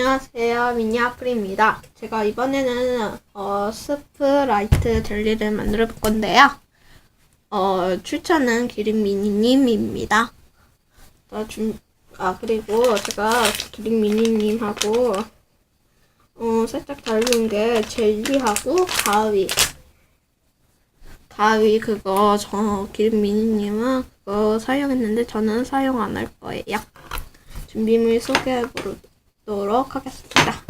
안녕하세요, 미니아플입니다. 제가 이번에는 어, 스프라이트 젤리를 만들어 볼 건데요. 어, 추천은 기린미니님입니다. 나 준, 아, 그리고 제가 기린미니님하고 어, 살짝 다른 게 젤리하고 가위. 가위 그거 저 기린미니님은 그거 사용했는데 저는 사용 안 할 거예요. 준비물 소개해 보도록 하겠습니다.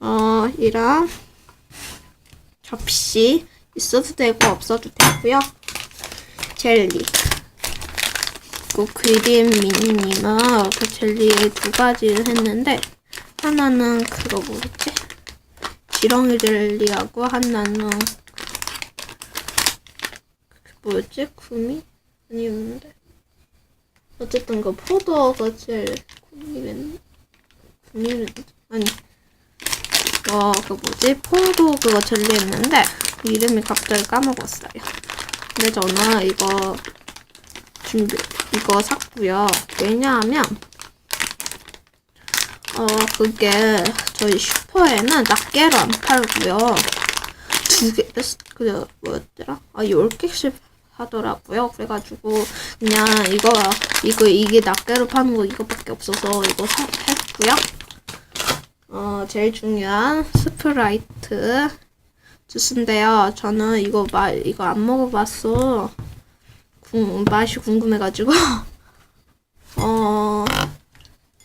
어, 이랑 접시 있어도 되고 없어도 되고요. 젤리. 그리고 그린 미니님은 그 젤리에 두 가지를 했는데 하나는 그거 뭐였지? 지렁이 젤리하고 하나는 그 뭐였지? 구미? 아니었는데 어쨌든 그 포도가 제일 구미랬 구 미랬 아니 어 그 뭐지 포도 그거 젤리였는데 이름이 갑자기 까먹었어요. 근데 저는 이거 준비 이거 샀고요. 왜냐하면 어 그게 저희 슈퍼에는 낱개로 안 팔고요. 두 개 그 뭐였더라? 아 열 개씩 하더라고요. 그래가지고 그냥 이거 이거 이게 낱개로 파는 거 이거밖에 없어서 이거 사, 샀고요. 어 제일 중요한 스프라이트 주스인데요. 저는 이거 마 이거 안 먹어봤어. 궁, 맛이 궁금해가지고 어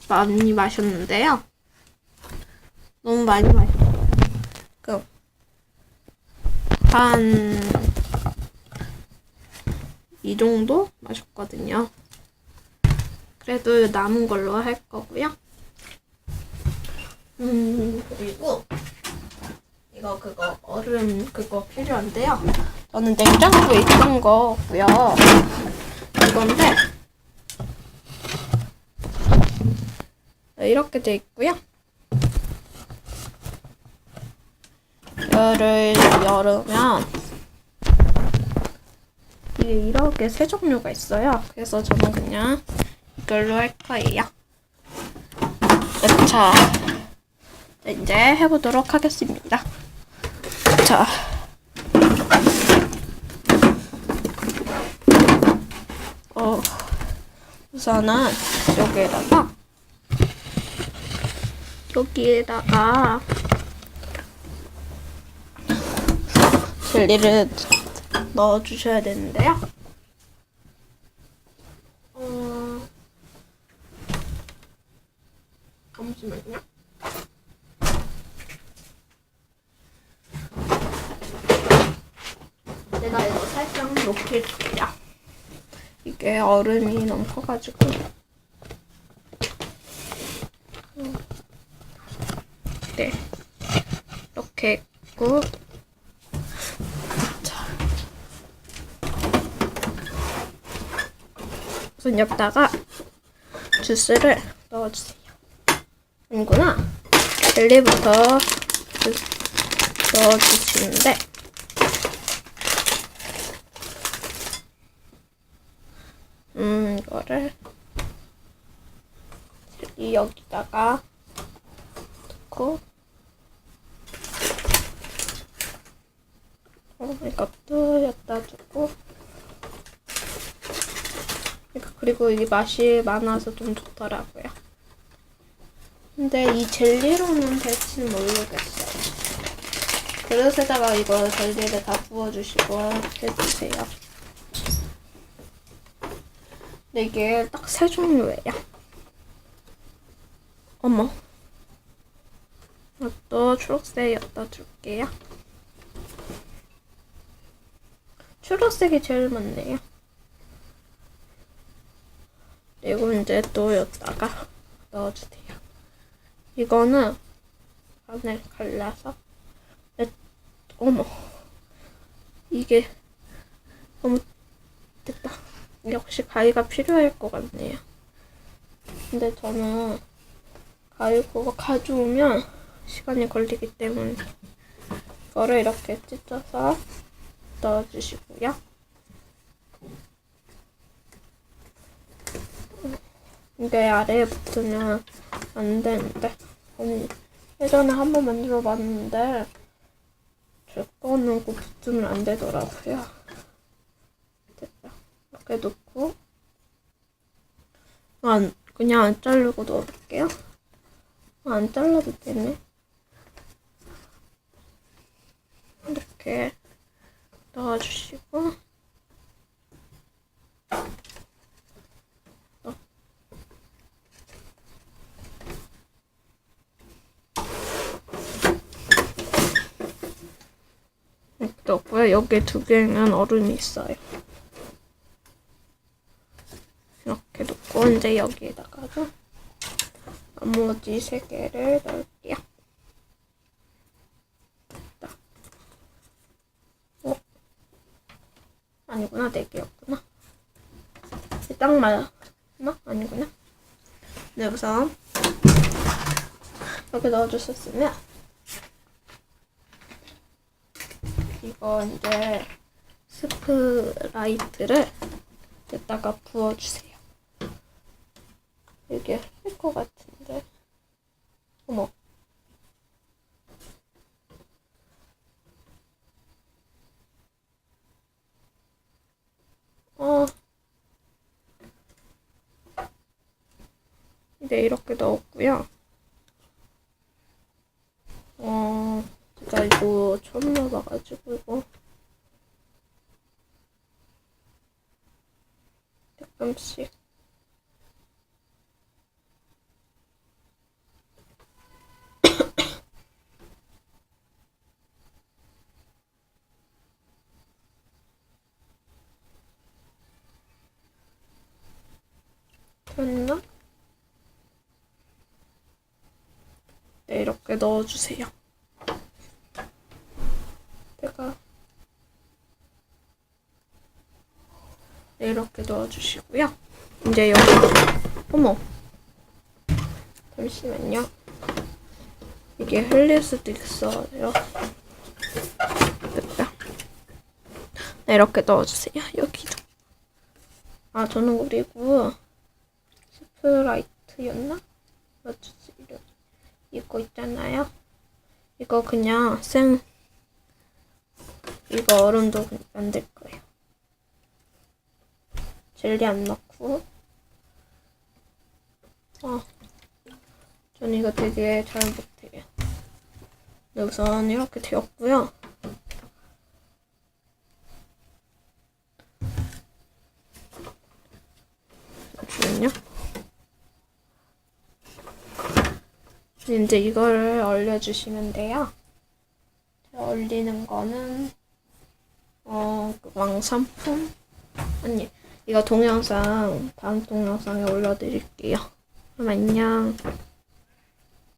많이 마셨는데요. 너무 많이 마셨어요. 그한 이 정도 마셨거든요. 그래도 남은 걸로 할 거고요. 음, 그리고 이거 그거 얼음 그거 필요한데요. 저는 냉장고에 있던 거고요. 이건데 네, 이렇게 돼 있고요. 열을 열으면 이게 이렇게 세 종류가 있어요. 그래서 저는 그냥 이걸로 할 거예요. 자, 이제 해보도록 하겠습니다. 자. 어, 우선은 여기에다가 여기에다가 젤리를 넣어주셔야 되는데요. 어, 잠시만요. 내가 이거 살짝 녹일게요. 이게 얼음이 너무 커가지고. 네. 이렇게 했고. 자. 우선 여기다가 주스를 넣어주세요. 아니구나. 젤리부터 주- 넣어주시는데. 음, 이거를 여기다가 넣고 어, 이것도 여기다 두고 그리고 이게 맛이 많아서 좀 좋더라고요. 근데 이 젤리로는 될지는 모르겠어요. 그릇에다가 이거 젤리를 다 부어주시고 해주세요. 근데 이게 딱 세 종류예요. 어머. 이것도 초록색 여기다 줄게요. 초록색이 제일 많네요. 그리고 이제 또 여기다가 넣어주세요. 이거는 안에 갈라서 내- 어머 이게 너무. 역시 가위가 필요할 것 같네요. 근데 저는 가위 그거 가져오면 시간이 걸리기 때문에 이거를 이렇게 찢어서 넣어주시고요. 이게 아래에 붙으면 안 되는데. 아니, 예전에 한 번 만들어 봤는데, 제 거는 꼭 붙으면 안 되더라고요. 됐다. 이렇게 놓고, 안, 그냥 안 자르고 넣어볼게요. 아, 안 잘라도 되네. 이렇게 넣어주시고, 넣고요. 여기 두 개는 얼음이 있어요. 이렇게 놓고 이제 여기에다가도 나머지 세 개를 넣을게요. 됐다. 어? 아니구나, 네 개였구나. 딱 맞아. 나 아니구나. 네, 우선 이렇게 넣어주셨으면 이거 이제 스프라이트를 여기다가 부어주세요. 이게 할 것 같은데. 어머. 어. 이제 이렇게 넣었고요. 어, 제가 이거 처음 넣어봐가지고 이거 조금씩 됐나? 네, 이렇게 넣어주세요. 제가 네, 이렇게 넣어주시고요. 이제 여기 어머 잠시만요. 이게 흘릴 수도 있어요. 됐다. 네, 이렇게 넣어주세요. 여기도. 아 저는 그리고 스프라이트였나? 맞추지 이름. 이거 있잖아요. 이거 그냥 생 이거 얼음도 만들 거예요. 젤리 안 넣고. 아, 전 이거 되게 잘 못해요. 네, 우선 이렇게 되었고요. 이제 이거를 얼려주시면 돼요. 얼리는 거는 어 왕산품 아니 이거 동영상 다음 동영상에 올려드릴게요. 그럼 안녕.